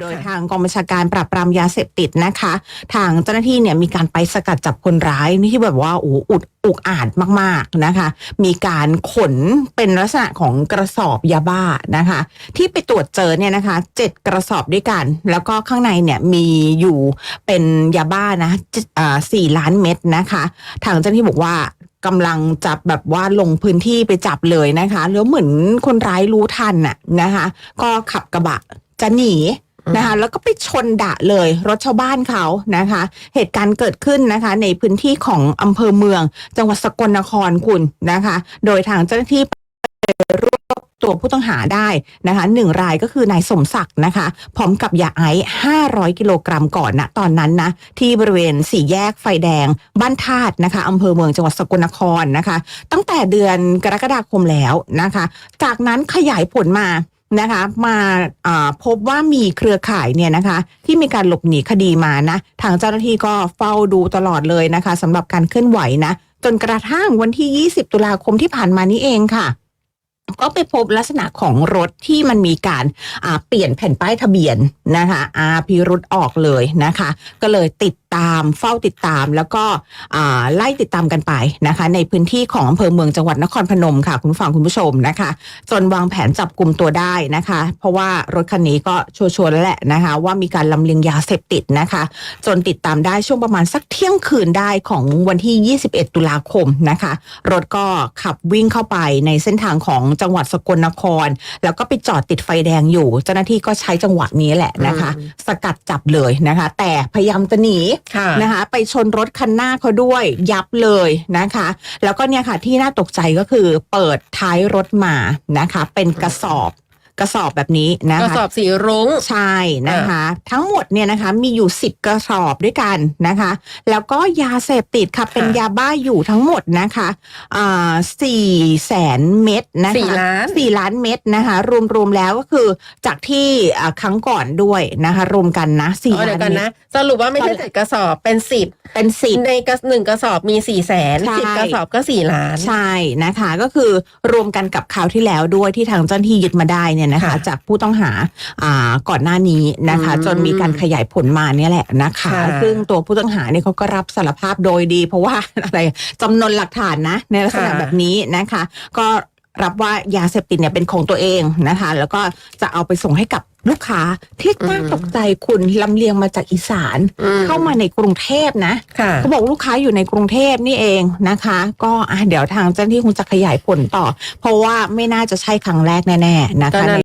โดยทางกองบัญชาการปราบปรามยาเสพติดนะคะ ทางเจ้าหน้าที่เนี่ยมีการไปสกัดจับคนร้ายนี่ที่แบบว่าโอ้โหอุดอุกอาจมากๆนะคะ มีการขนเป็นลักษณะของกระสอบยาบ้านะคะ ที่ไปตรวจเจอเนี่ยนะคะเจ็ดกระสอบด้วยกัน แล้วก็ข้างในเนี่ยมีอยู่เป็นยาบ้านะอ่าสี่ล้านเม็ดนะคะ ทางเจ้าหน้าที่บอกว่ากำลังจับแบบว่าลงพื้นที่ไปจับเลยนะคะแล้วเหมือนคนร้ายรู้ทันน่ะนะคะ ก็ขับกระบะจะหนี นะคะแล้วก็ไปชนดะเลยรถชาวบ้านเขานะคะ เหตุการณ์เกิดขึ้นนะคะ ในพื้นที่ของอำเภอเมือง จังหวัดสกลนครคุณนะคะ โดยทางเจ้าหน้าที่ไปรวบตัวผู้ต้องหาได้นะคะหนึ่งรายก็คือนายสมศักดิ์นะคะ พร้อมกับยาไอซ์500 กิโลกรัมก่อนนะตอนนั้นนะที่บริเวณสี่แยกไฟแดง บ้านธาตุนะคะอำเภอเมืองจังหวัดสกลนครนะคะ ตั้งแต่เดือนกรกฎาคมแล้วนะคะ จากนั้นขยายผลมา นะคะมาพบว่ามีเครือข่ายเนี่ยนะคะที่มีการหลบหนีคดีมานะทางเจ้าหน้าที่ก็เฝ้าดูตลอดเลยนะคะสำหรับการเคลื่อนไหวนะจนกระทั่งวันที่ 20 ตุลาคมที่ผ่านมานี้เองค่ะ ก็ไปพบลักษณะของรถที่มันมีการเปลี่ยนแผ่นป้ายทะเบียนนะคะอาพิรุษออกเลยนะคะ ก็เลยติดตามเฝ้าติดตามแล้วก็อ่าไล่ติดตามกันไปนะคะ ในพื้นที่ของอำเภอเมืองจังหวัดนครพนมค่ะ คุณผู้ฟังคุณผู้ชมนะคะ จนวางแผนจับกลุ่มตัวได้นะคะ เพราะว่ารถคันนี้ก็ชัวร์ๆแล้วแหละนะคะ ว่ามีการลำเลียงยาเสพติดนะคะ จนติดตามได้ช่วงประมาณสักเที่ยงคืนได้ของวันที่ 21 ตุลาคมนะคะ รถก็ขับวิ่งเข้าไปในเส้นทางของจังหวัดสกลนคร แล้วก็ไปจอดติดไฟแดงอยู่ เจ้าหน้าที่ก็ใช้จังหวะนี้แหละนะคะ สกัดจับเลยนะคะ แต่พยายามจะหนีค่ะนะคะไปชนรถคันหน้าเขาด้วยยับเลยนะคะ แล้วก็เนี่ยค่ะที่น่าตกใจก็คือเปิดท้ายรถมานะคะ เป็นกระสอบ กระสอบแบบนี้นะกระคะสอบสีรุ้งใช่นะคะ ทั้งหมดเนี่ยนะคะมีอยู่ 10 กระสอบด้วยกันนะคะ แล้วก็ยาเสพติดค่ะเป็นยาบ้าอยู่ทั้งหมดนะคะอ่าสี่แสนเม็ดนะคะสี่ล้านสี่ล้านเม็ดนะคะ รวมๆแล้วก็คือจากที่อ่าครั้งก่อนด้วยนะคะ รวมกันนะสี่อ๋อเดี๋ล้ายวนกันเม็นะดสรุปว่าไม่ใช่ตอนเจ็ดกระสอบเป็นสิบเป็นสิบในกระหนึ่งกระสอบมีสี่แสนใช่สิบกระสอบก็สี่ล้านใช่นะคะ ก็คือรวมกันกับคราวที่แล้วด้วยที่ทางเจ้าหน้าที่ยึดมาได้เนี่ยนะคะค่ะจากผู้ต้องหาอ่าก่อนหน้านี้นะคะอืมจนมีการขยายผลมาเนี่ยแหละนะคะค่ะซึ่งตัวผู้ต้องหาเนี่ยเขาก็รับสารภาพโดยดี เพราะว่าอะไรจำนวนหลักฐานนะ ในลักษณะแบบนี้นะคะ ก็ รับว่ายาเสพติดเนี่ยเป็นของตัวเองนะคะ แล้วก็จะเอาไปส่งให้กับลูกค้าที่น่าตกใจคุณลำเลียงมาจากอีสานอืมเข้ามาในกรุงเทพนะค่ะเขาบอกลูกค้าอยู่ในกรุงเทพนี่เองนะคะ ก็อะเดี๋ยวทางเจ้าหน้าที่คงจะขยายผลต่อ เพราะว่าไม่น่าจะใช่ครั้งแรกแน่ๆนะก็คะนั่น